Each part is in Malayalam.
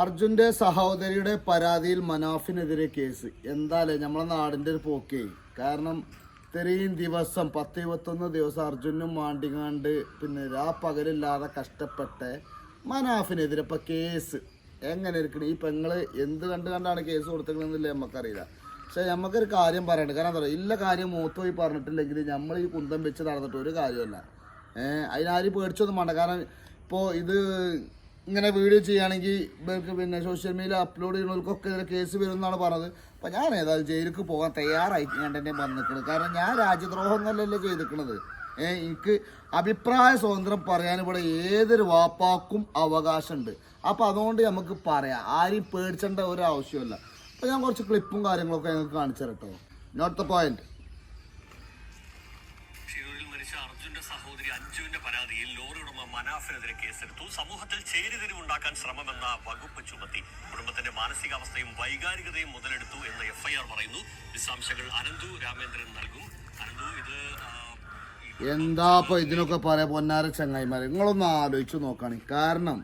അർജുന്റെ സഹോദരിയുടെ പരാതിയിൽ മനാഫിനെതിരെ കേസ്. എന്തായാലും നമ്മളെ നാടിന്റെ ഒരു പോക്കേ. കാരണം ഇത്രയും ദിവസം പത്ത് ഇരുപത്തൊന്ന് ദിവസം അർജുനും മാണ്ടിങ്ങാണ്ട് പിന്നെ ആ പകലില്ലാതെ കഷ്ടപ്പെട്ട് മനാഫിനെതിരെ ഇപ്പം കേസ്. എങ്ങനെ ഇരിക്കണം? ഈ പെങ്ങൾ എന്ത് കണ്ട് കണ്ടാണ് കേസ് കൊടുത്തിരിക്കണമെന്നില്ല നമുക്കറിയില്ല പക്ഷേ നമുക്കൊരു കാര്യം പറയണ്ട. കാരണം എന്താ പറയുക ഇല്ല കാര്യം മൂത്ത് പോയി പറഞ്ഞിട്ടില്ലെങ്കിൽ നമ്മൾ ഈ കുന്തം വെച്ച് നടന്നിട്ട് ഒരു കാര്യമല്ല ഏഹ് അതിനാരും പേടിച്ചൊന്നും വേണ്ട. കാരണം ഇപ്പോൾ ഇത് ഇങ്ങനെ വീഡിയോ ചെയ്യുകയാണെങ്കിൽ ഇവർക്ക് പിന്നെ സോഷ്യൽ മീഡിയ അപ്ലോഡ് ചെയ്യുന്നവർക്കൊക്കെ ഇതിന് കേസ് വരും എന്നാണ് പറഞ്ഞത്. അപ്പം ഞാൻ ഏതായാലും ജയിലിലേക്ക് പോകാൻ തയ്യാറായി ഞാൻ തന്നെ വന്നിട്ടുള്ളത് കാരണം ഞാൻ രാജ്യദ്രോഹം എന്നല്ലല്ലോ ചെയ്തിരിക്കുന്നത് ഏഹ് എനിക്ക് അഭിപ്രായ സ്വാതന്ത്ര്യം പറയാൻ ഇവിടെ ഏതൊരു വാപ്പാക്കും അവകാശമുണ്ട്. അപ്പോൾ അതുകൊണ്ട് നമുക്ക് പറയാം. ആരെയും പേടിച്ചേണ്ട ഒരു ആവശ്യമില്ല അപ്പോൾ ഞാൻ കുറച്ച് ക്ലിപ്പും കാര്യങ്ങളൊക്കെ ഞങ്ങൾക്ക് കാണിച്ചു തരട്ടോ നോട്ട് ദ പോയിന്റ് മനാഫിനെതിരെ കേസെടുത്തു. സമൂഹത്തിൽ ചേരിതിരിവുണ്ടാക്കാൻ ശ്രമമെന്ന വകുപ്പ് ചുമത്തി. കുടുംബത്തിന്റെ മാനസികാവസ്ഥയും വൈകാരികതയും മുതലെടുത്തു എന്ന് എഫ്ഐആർ പറയുന്നു. വിശദാംശങ്ങൾ അനന്തു രാമേന്ദ്രൻ നൽകും. അനന്തു ഇത് എന്താ ഇപ്പൊ ഇതിനൊക്കെ പറയാ പൊന്നാര ചങ്ങായിമാരെ? നിങ്ങളൊന്ന് ആലോചിച്ച് നോക്കാണ്. കാരണം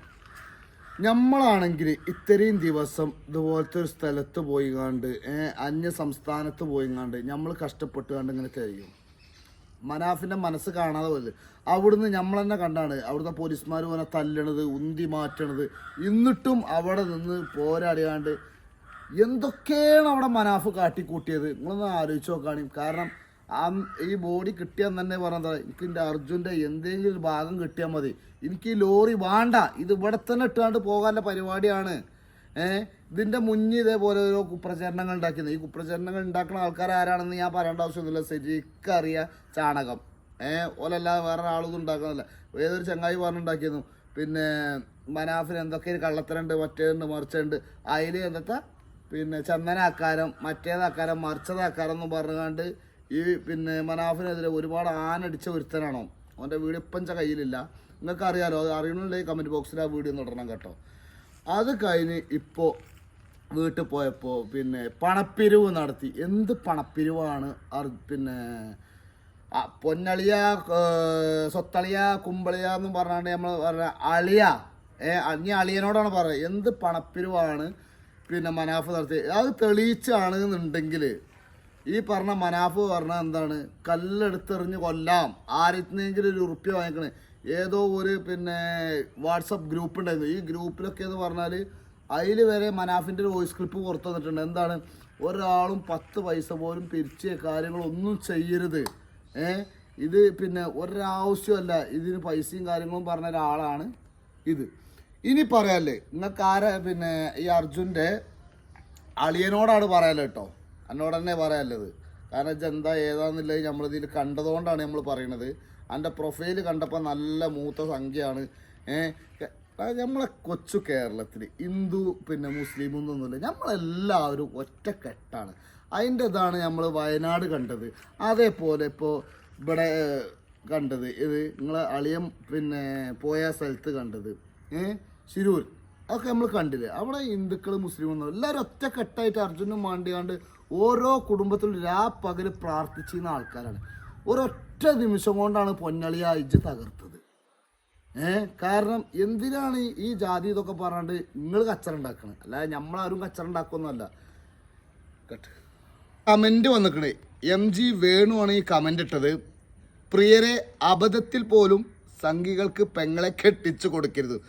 നമ്മളാണെങ്കിൽ ഇത്രയും ദിവസം ഇതുപോലത്തെ ഒരു സ്ഥലത്ത് പോയി കണ്ട് അന്യ സംസ്ഥാനത്ത് പോയി കണ്ട് നമ്മൾ കഷ്ടപ്പെട്ട് കണ്ട് ഇങ്ങനെ കഴിയും മനാഫിന്റെ മനസ്സ് കാണാതെ പോലെ അവിടുന്ന് നമ്മൾ തന്നെ കണ്ടാണ്. അവിടുത്തെ പോലീസുമാർ പോലെ തല്ലണത് ഉന്തി മാറ്റണത്. എന്നിട്ടും അവിടെ നിന്ന് പോരാടിയാണ്ട് എന്തൊക്കെയാണ് അവിടെ മനാഫ് കാട്ടിക്കൂട്ടിയത്? നിങ്ങളൊന്ന് ആലോചിച്ച് നോക്കുകയാണെങ്കിൽ കാരണം ആ ഈ ബോഡി കിട്ടിയാൽ തന്നെ പറഞ്ഞാൽ എനിക്ക് എന്റെ അർജുന്റെ എന്തെങ്കിലും ഒരു ഭാഗം കിട്ടിയാൽ മതി. എനിക്ക് ഈ ലോറി വേണ്ട. ഇത് ഇവിടെ തന്നെ ഇട്ടാണ്ട് പോകാനുള്ള പരിപാടിയാണ്. ഏഹ് ഇതിന്റെ മുന്നിൽ ഇതേപോലെ ഓരോ കുപ്രചരണങ്ങൾ ഉണ്ടാക്കുന്നത് ഈ കുപ്രചരണങ്ങൾ ഉണ്ടാക്കുന്ന ആൾക്കാർ ആരാണെന്ന് ഞാൻ പറയേണ്ട ആവശ്യമൊന്നുമില്ല. ശരിക്കും അറിയാം ചാണകം. ഏഹ് ഓലല്ലാതെ വേറെ ആളൊന്നും ഉണ്ടാക്കുന്നില്ല ഏതൊരു ചങ്ങായി പറഞ്ഞുണ്ടാക്കിയിരുന്നു പിന്നെ മനാഫിന് എന്തൊക്കെ ഒരു കള്ളത്തരണ്ട് മറ്റേതുണ്ട് മറിച്ചുണ്ട് അതിൽ എന്തൊക്കെ? പിന്നെ ചന്ദനാക്കാരം മറ്റേതാക്കാരം മറിച്ചതാക്കാരം എന്ന് പറഞ്ഞുകൊണ്ട് ഈ പിന്നെ മനാഫിനെതിരെ ഒരുപാട് ആനടിച്ച ഒരുത്തനാണോ? അവന്റെ വീഡിയോ ഇപ്പം എന്റെ കയ്യിലില്ല. നിങ്ങൾക്ക് അറിയാലോ അത് അറിയണമെങ്കിൽ കമന്റ് ബോക്സിൽ ആ വീഡിയോ ഒന്ന് കേട്ടോ. അത് കഴിഞ്ഞ് ഇപ്പോൾ വീട്ടിൽ പോയപ്പോൾ പിന്നെ പണപ്പിരിവ് നടത്തി. എന്ത് പണപ്പിരിവാണ്? പിന്നെ പൊന്നളിയ സ്വത്തളിയ കുമ്പളിയ എന്നും പറഞ്ഞാണ്ട് നമ്മൾ പറഞ്ഞ അളിയ. ഏ അഞ്ഞ അളിയനോടാണ് പറയുന്നത്. എന്ത് പണപ്പിരിവാണ്? പിന്നെ മനാഫ് നടത്തി. അത് തെളിയിച്ചാണ് എന്നുണ്ടെങ്കിൽ ഈ പറഞ്ഞ മനാഫ് പറഞ്ഞ എന്താണ്? കല്ലെടുത്തെറിഞ്ഞ് കൊല്ലാം. ആരെങ്കിലും ഒരു ഉറുപ്പ്യ വാങ്ങിക്കണേ. ഏതോ ഒരു പിന്നെ വാട്സപ്പ് ഗ്രൂപ്പ് ഉണ്ടായിരുന്നു. ഈ ഗ്രൂപ്പിലൊക്കെ എന്ന് പറഞ്ഞാൽ അതിൽ വരെ മനാഫിന്റെ ഒരു വോയിസ് ക്ലിപ്പ് പുറത്തു വന്നിട്ടുണ്ട്. എന്താണ്? ഒരാളും പത്ത് പൈസ പോലും പിരിച്ച് കാര്യങ്ങളൊന്നും ചെയ്യരുത്. ഏ? ഇത് പിന്നെ ഒരാവശ്യമല്ല. ഇതിന് പൈസയും കാര്യങ്ങളും പറഞ്ഞ ഒരാളാണ് ഇത്. ഇനി പറയാല്ലേ? നിങ്ങൾക്ക് ആരാ പിന്നെ ഈ അർജുന്റെ അളിയനോടാണ് പറയാലോ കേട്ടോ എന്നോട് തന്നെ പറയാനുള്ളത്. കാരണം വെച്ചാൽ എന്താ ഏതാന്നുള്ളത് നമ്മളിതിൽ കണ്ടതുകൊണ്ടാണ് നമ്മൾ പറയണത്. എന്റെ പ്രൊഫൈൽ കണ്ടപ്പോൾ നല്ല മൂത്ത സംഖ്യയാണ്. ഏഹ് നമ്മളെ കൊച്ചു കേരളത്തിൽ ഹിന്ദു പിന്നെ മുസ്ലിം ഒന്നുമില്ല നമ്മളെല്ലാവരും ഒറ്റക്കെട്ടാണ്. അതിന്റെ ഇതാണ് നമ്മൾ വയനാട് കണ്ടത്. അതേപോലെ ഇപ്പോൾ ഇവിടെ കണ്ടത് ഇത് നിങ്ങളെ അളിയം പിന്നെ പോയ സ്ഥലത്ത് കണ്ടത് ഏ ശിരൂർ. അതൊക്കെ നമ്മൾ കണ്ടില്ലേ? അവിടെ ഹിന്ദുക്കൾ മുസ്ലിം ഒന്നും എല്ലാവരും ഒറ്റക്കെട്ടായിട്ട് അർജുനും മാണ്ടിയാണ്ട് ഓരോ കുടുംബത്തിലും രാ പകൽ പ്രാർത്ഥിച്ചിരുന്ന ആൾക്കാരാണ്. ഒരൊറ്റ നിമിഷം കൊണ്ടാണ് പൊന്നളിയ അയച്ച് തകർത്തത്. ഏ? കാരണം എന്തിനാണ് ഈ- ജാതി ഇതൊക്കെ പറഞ്ഞാണ്ട് നിങ്ങൾ കച്ചറ ഉണ്ടാക്കുന്നത് അല്ലാതെ നമ്മളാരും കച്ചറ ഉണ്ടാക്കൊന്നുമല്ല. കേട്ട്. കമന്റ് വന്നിക്കണേ. എം ജി വേണുവാണ് ഈ കമന്റ് ഇട്ടത്. പ്രിയരെ അബദ്ധത്തിൽ പോലും സംഘികൾക്ക് പെങ്ങളെ കെട്ടിച്ചു കൊടുക്കരുത്.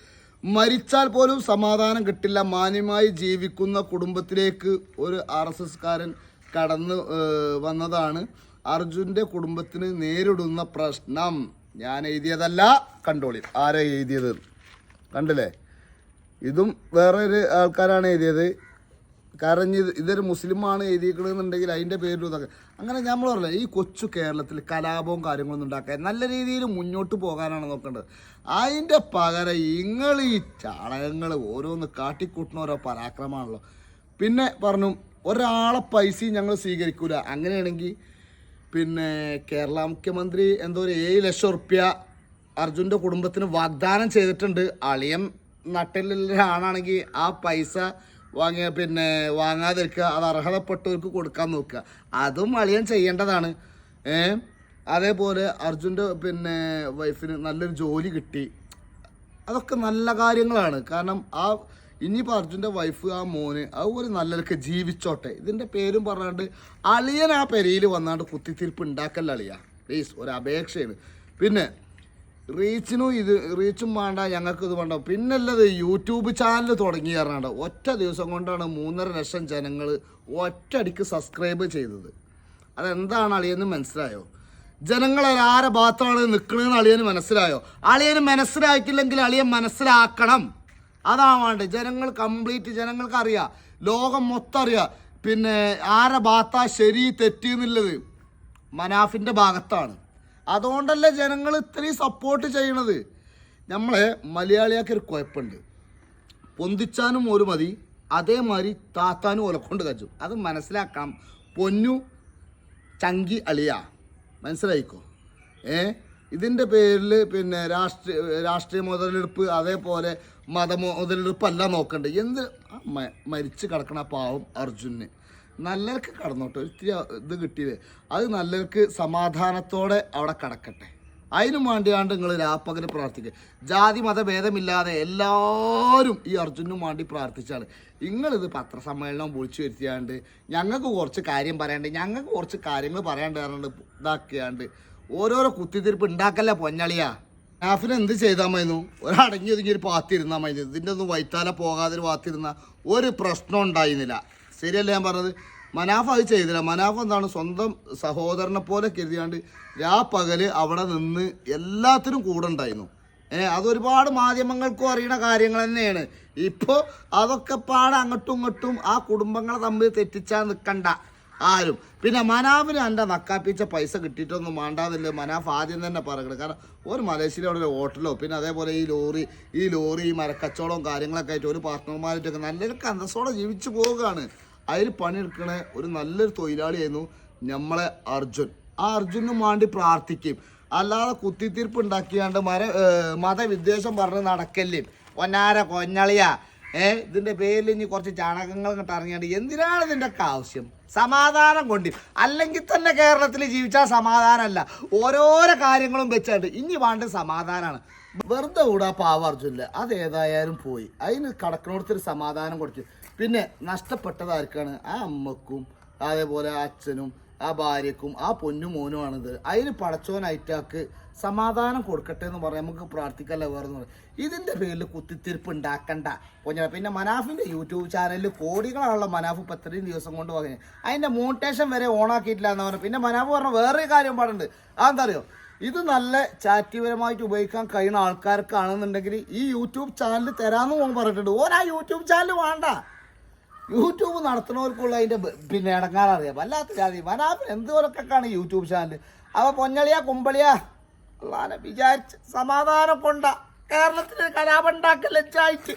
മരിച്ചാൽ പോലും സമാധാനം കിട്ടില്ല. മാന്യമായി ജീവിക്കുന്ന കുടുംബത്തിലേക്ക് ഒരു ആർ എസ് എസ്കാരൻ കടന്നു ഏഹ്, വന്നതാണ് അർജുന്റെ കുടുംബത്തിന് നേരിടുന്ന പ്രശ്നം. ഞാൻ എഴുതിയതല്ല കണ്ടോളി. ആരാ എഴുതിയത്? കണ്ടില്ലേ? ഇതും വേറെ ഒരു ആൾക്കാരാണ് എഴുതിയത്. കാരണം ഇത് ഇതൊരു മുസ്ലിമാണ് എഴുതിയിരിക്കണമെന്നുണ്ടെങ്കിൽ അതിന്റെ പേരിൽ ഇതൊക്കെ. അങ്ങനെ നമ്മൾ പറയില്ല ഈ കൊച്ചു കേരളത്തിൽ കലാപവും കാര്യങ്ങളൊന്നും ഉണ്ടാക്കാൻ നല്ല രീതിയിൽ മുന്നോട്ട് പോകാനാണ് നോക്കേണ്ടത്. അതിന്റെ പകരം നിങ്ങൾ ഈ ചാണകങ്ങൾ ഓരോന്ന് കാട്ടിക്കൂട്ടുന്ന ഓരോ പരാക്രമമാണല്ലോ. പിന്നെ പറഞ്ഞു ഒരാളെ പൈസയും ഞങ്ങൾ സ്വീകരിക്കൂല. അങ്ങനെയാണെങ്കിൽ പിന്നെ കേരള മുഖ്യമന്ത്രി എന്തോ ഒരു ഏഴ് ലക്ഷം റുപ്യ അർജുന്റെ കുടുംബത്തിന് വാഗ്ദാനം ചെയ്തിട്ടുണ്ട്. അളിയം നട്ടിലുള്ള ആണാണെങ്കിൽ ആ പൈസ വാങ്ങിയ പിന്നെ വാങ്ങാതിരിക്കുക അത് അർഹതപ്പെട്ടവർക്ക് കൊടുക്കാൻ നോക്കുക. അതും അളിയൻ ചെയ്യേണ്ടതാണ്. ഏ? അതേപോലെ അർജുന്റെ പിന്നെ വൈഫിന് നല്ലൊരു ജോലി കിട്ടി. അതൊക്കെ നല്ല കാര്യങ്ങളാണ്. കാരണം ആ ഇനിയിപ്പോൾ അർജുന്റെ വൈഫ് ആ മോന് അതുപോലെ നല്ലതൊക്കെ ജീവിച്ചോട്ടെ. ഇതിന്റെ പേരും പറഞ്ഞാണ്ട് അളിയൻ ആ പെരയിൽ വന്നാണ്ട് കുത്തിത്തിരിപ്പ് ഉണ്ടാക്കല്ല അളിയ. പ്ലീസ് ഒരു അപേക്ഷയാണ്. പിന്നെ റീച്ചിനും ഇത് റീച്ചും വേണ്ട ഞങ്ങൾക്ക് ഇത് വേണ്ട. പിന്നല്ലത് യൂട്യൂബ് ചാനൽ തുടങ്ങി പറഞ്ഞാണ്ട് ഒറ്റ ദിവസം കൊണ്ടാണ് മൂന്നര ലക്ഷം ജനങ്ങൾ ഒറ്റയടിക്ക് സബ്സ്ക്രൈബ് ചെയ്തത്. അതെന്താണ് അളിയെന്ന് മനസ്സിലായോ? ജനങ്ങളെ ആരെ ഭാഗത്താണ് നിൽക്കണമെന്ന് അളിയന് മനസ്സിലായോ? അളിയന് മനസ്സിലാക്കില്ലെങ്കിൽ അളിയൻ മനസ്സിലാക്കണം. അതാ വേണ്ടത്. ജനങ്ങൾ കംപ്ലീറ്റ് ജനങ്ങൾക്ക് അറിയാം ലോകം മൊത്തം അറിയാം. പിന്നെ ആരെ ഭാഗത്താ ശരി തെറ്റി എന്നുള്ളത്? മനാഫിന്റെ ഭാഗത്താണ്. അതുകൊണ്ടല്ലേ ജനങ്ങൾ ഇത്രയും സപ്പോർട്ട് ചെയ്യണത്? നമ്മളെ മലയാളിയാക്കി ഒരു കുഴപ്പമുണ്ട്. പൊന്തിച്ചാനും ഒരു മതി. അതേമാതിരി താത്താനും ഒലക്കൊണ്ട് കച്ചു അത് മനസ്സിലാക്കാം പൊന്നു ചങ്കി അളിയ. മനസ്സിലായിക്കോ? ഏ? ഇതിന്റെ പേരിൽ പിന്നെ രാഷ്ട്രീയ രാഷ്ട്രീയ മുതലെടുപ്പ് അതേപോലെ മത മുതലെടുപ്പ് അല്ല നോക്കണ്ടേ. എന്ത് മരിച്ചു കിടക്കണ പാവം അർജുന്. നല്ലവർക്ക് കടന്നോട്ടെ. ഒത്തിരി ഇത് കിട്ടിയില്ലേ? അത് നല്ലവർക്ക് സമാധാനത്തോടെ അവിടെ കിടക്കട്ടെ. അതിനും വേണ്ടിയാണ്ട് നിങ്ങൾ രാപ്പകൽ പ്രാർത്ഥിക്കുക ജാതി മത ഭേദമില്ലാതെ എല്ലാവരും ഈ അർജുനും വേണ്ടി പ്രാർത്ഥിച്ചാണ്. നിങ്ങളിത് പത്രസമ്മേളനം വിളിച്ചു വരുത്തിയാണ്ട് ഞങ്ങൾക്ക് കുറച്ച് കാര്യം പറയാണ്ട്? ഞങ്ങൾക്ക് കുറച്ച് കാര്യങ്ങൾ പറയാണ്ട് ഇതാക്കിയാണ്ട് ഓരോരോ കുത്തിത്തിരിപ്പ് ഉണ്ടാക്കല്ല പൊന്നളിയാ. നാഫിന് എന്ത് ചെയ്താൽ മതിന്നു ഒരടങ്ങി ഒതുങ്ങി ഒരു പാത്തിരുന്നാൽ മതി ഇതിന്റെ ഒന്നും വൈത്താല പോകാതെ ഒരു പാത്തിരുന്ന ഒരു പ്രശ്നം ഉണ്ടായിരുന്നില്ല. ശരിയല്ലേ ഞാൻ പറഞ്ഞത്? മനാഫ് അത് ചെയ്തില്ല. മനാഫ് എന്താണ് സ്വന്തം സഹോദരനെ പോലെ കരുതിയാണ്ട് രാ പകൽ അവിടെ നിന്ന് എല്ലാത്തിനും കൂടെ ഉണ്ടായിരുന്നു. ഏ അതൊരുപാട് മാധ്യമങ്ങൾക്കും അറിയണ കാര്യങ്ങൾ തന്നെയാണ്. ഇപ്പോൾ അതൊക്കെ പാടെ അങ്ങോട്ടും ഇങ്ങോട്ടും ആ കുടുംബങ്ങളെ തമ്മിൽ തെറ്റിച്ചാൽ നിൽക്കണ്ട ആരും. പിന്നെ മനാഫിന് എന്റെ നക്കാപ്പിച്ച പൈസ കിട്ടിയിട്ടൊന്നും വേണ്ടാന്നില്ല? മനാഫ് ആദ്യം തന്നെ പറയുന്നത് കാരണം ഒരു മലേഷ്യയിൽ അവിടെ ഒരു ഹോട്ടലോ പിന്നെ അതേപോലെ ഈ ലോറി ഈ ലോറി ഈ മരക്കച്ചവടവും കാര്യങ്ങളൊക്കെ ആയിട്ട് ഒരു പാർട്ട്ണർമാരായിട്ടൊക്കെ നല്ലൊരു കന്തസോടെ ജീവിച്ചു പോവുകയാണ്. അതിൽ പണിയെടുക്കണ ഒരു നല്ലൊരു തൊഴിലാളിയായിരുന്നു നമ്മളെ അർജുൻ. ആ അർജുനും വേണ്ടി പ്രാർത്ഥിക്കും. അല്ലാതെ കുത്തിത്തീർപ്പ് ഉണ്ടാക്കിയാണ്ട് മര മതവിദ്വേഷം പറഞ്ഞ് നടക്കല്ലേ. പൊന്നാര കൊഞ്ഞളിയാ ഏ ഇതിന്റെ പേരിൽ ഇനി കുറച്ച് ചാണകങ്ങൾ ഇങ്ങോട്ട് ഇറങ്ങിയാണ്ട് എന്തിനാണ് ഇതിന്റെ ഒക്കെ ആവശ്യം? സമാധാനം കൊണ്ട്. അല്ലെങ്കിൽ തന്നെ കേരളത്തിൽ ജീവിച്ചാൽ സമാധാനമല്ല. ഓരോരോ കാര്യങ്ങളും വെച്ചാണ്ട് ഇനി വേണ്ട സമാധാനമാണ് വെറുതെ കൂടാ പാവ അർജുനില്ല. അത് ഏതായാലും പോയി. അതിന് കടക്കണോടത്തൊരു സമാധാനം കൊടുത്തു. പിന്നെ നഷ്ടപ്പെട്ടത് ആർക്കാണ്? ആ അമ്മക്കും അതേപോലെ അച്ഛനും ആ ഭാര്യക്കും ആ പൊന്നും മോനുമാണിത്. അതിന് പടച്ചോനായിട്ടാക്ക് സമാധാനം കൊടുക്കട്ടെ എന്ന് പറയാം. നമുക്ക് പ്രാർത്ഥിക്കല്ല വേറെ ഇതിന്റെ പേരിൽ കുത്തിത്തിരിപ്പ് ഉണ്ടാക്കണ്ട. കൊഞ്ഞ പിന്നെ മനാഫിന്റെ യൂട്യൂബ് ചാനലിൽ കോടികളാണുള്ള മനാഫ് ഇപ്പം ഇത്രയും ദിവസം കൊണ്ട് പറഞ്ഞു അതിന്റെ മോണിറ്റേഷൻ വരെ ഓണാക്കിയിട്ടില്ല എന്ന് പറഞ്ഞു പിന്നെ മനാഫ് പറഞ്ഞ വേറെ കാര്യം പാടുണ്ട്. അതെന്താ അറിയോ ഇത് നല്ല ചാറ്റിപരമായിട്ട് ഉപയോഗിക്കാൻ കഴിയുന്ന ആൾക്കാർക്കാണെന്നുണ്ടെങ്കിൽ ഈ യൂട്യൂബ് ചാനൽ തരാമെന്ന് ഓൻ പറഞ്ഞിട്ടുണ്ട്. ആ യൂട്യൂബ് ചാനൽ വേണ്ട. യൂട്യൂബ് നടത്തുന്നവർക്കുള്ള അതിന്റെ പിന്നെ ഇടങ്ങാററിയാം. വല്ലാത്ത ജാതി. മനാഫിന് എന്തുപോലൊക്കെയാണ് യൂട്യൂബ് ചാനൽ അവ പൊന്നളിയാ കുമ്പളിയാ അള്ളാനെ വിചാരിച്ച് സമാധാനം കൊണ്ട കേരളത്തിന് കലാപുണ്ടാക്കൽ ലജ്ജായിട്ട്